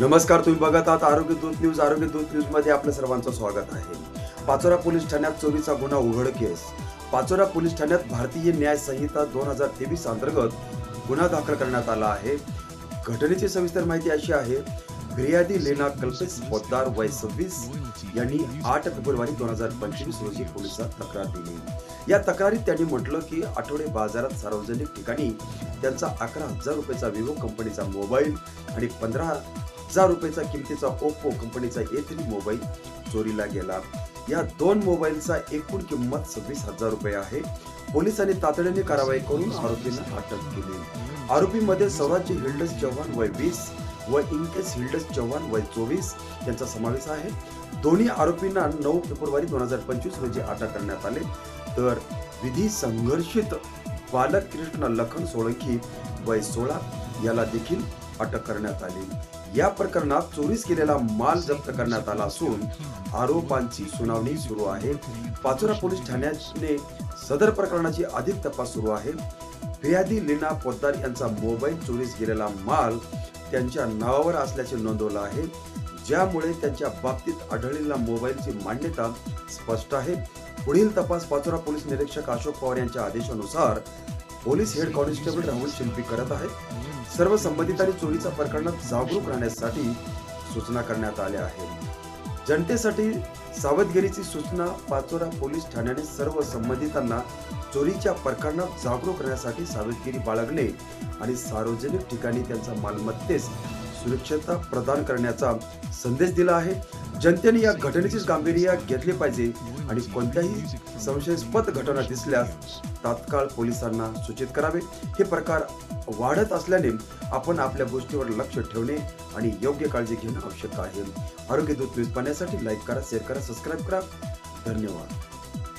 नमस्कार तुम्ही बघत आहात आरोग्य दूत न्यूज. आरोग्य दूत न्यूजमध्ये आपलं सर्वांचं स्वागत आहे. पाचोरा पोलीस ठाण्यात चोरीचा गुन्हा उघड केस. पाचोरा पोलीस ठाण्यात भारतीय न्याय संहिता दोन हजार तेवीस अंतर्गत गुन्हा दाखल करण्यात आला आहे. घटनेची सविस्तर माहिती अशी आहे फिर्यादी लेना कल्पेश पोद्दार वय सव्वीस यांनी आठ फेब्रुवारी दोन हजार पंचवीस रोजी पोलिसात तक्रार दिली. या तक्रारीत त्यांनी म्हटलं की आठवडे बाजारात सार्वजनिक ठिकाणी त्यांचा अकरा हजार रुपयाचा विवो कंपनीचा मोबाईल आणि पंधरा हजार रुपयाचा किमतीचा ओप्पो कंपनीचा ए थ्री मोबाईल चोरीला गेला. या दोन मोबाईलचा एकूण किंमत सव्वीस हजार रुपये आहे. पोलिसांनी तातडीने कारवाई करून आरोपींना अटक केली. आरोपीमध्ये स्वराज्य हिल्डस चव्हाण वय वीस व इनकेस हिल्डस चव्हाण वय चोवीस यांचा समावेश आहे. दोन्ही आरोपींना नऊ फेब्रुवारी दोन हजार पंचवीस रोजी अटक करण्यात आले. तर विधी संघर्षित बालक कृष्ण लखन सोळंकी वय सोळा याला देखील अटक करण्यात आली. या प्रकरणात चोरीस केलेला माल जप्त करण्यात आला असून आरोपांची सुनावणी सुरू आहे. पाचोरा पोलीस ठाण्याने सदर प्रकरणाची अधिक तपास सुरू आहे. फिर्यादी लीना पोद्दार यांचा मोबाईल चोरीस गेलेला माल त्यांच्या नावावर असल्याचे नोंदवलं आहे. ज्यामुळे त्यांच्या बाबतीत आढळलेल्या मोबाईलची मान्यता स्पष्ट आहे. पुढील तपास पाचोरा पोलीस निरीक्षक अशोक पवार यांच्या आदेशानुसार police head constable Rahul Shilpi करत आहेत. सर्व संबंधितांनी चोरीच्या प्रकरणात जागरूक राहण्यासाठी सूचना करण्यात आल्या आहेत. जनतेसाठी सावधगिरीची सूचना पाचोरा पोलीस ठाण्याने सर्व संबंधितांना चोरीच्या प्रकरणात जागरूक राहण्यासाठी सावधगिरी बाळगणे आणि सार्वजनिक ठिकाणी त्यांच्या मालमत्तेस सुरक्षता प्रदान करण्याचा संदेश दिला आहे. जनतेने या घटनेचीच गांभीर्य घेतले पाहिजे आणि कोणत्याही संशयास्पद घटना दिसल्यास तात्काळ पोलिसांना सूचित करावे. हे प्रकार वाढत असल्याने आपण आपल्या गोष्टीवर लक्ष ठेवणे आणि योग्य काळजी घेणं आवश्यक आहे. आरोग्य दूत न्यूज पाहण्यासाठी लाईक करा शेअर करा सबस्क्राईब करा. धन्यवाद.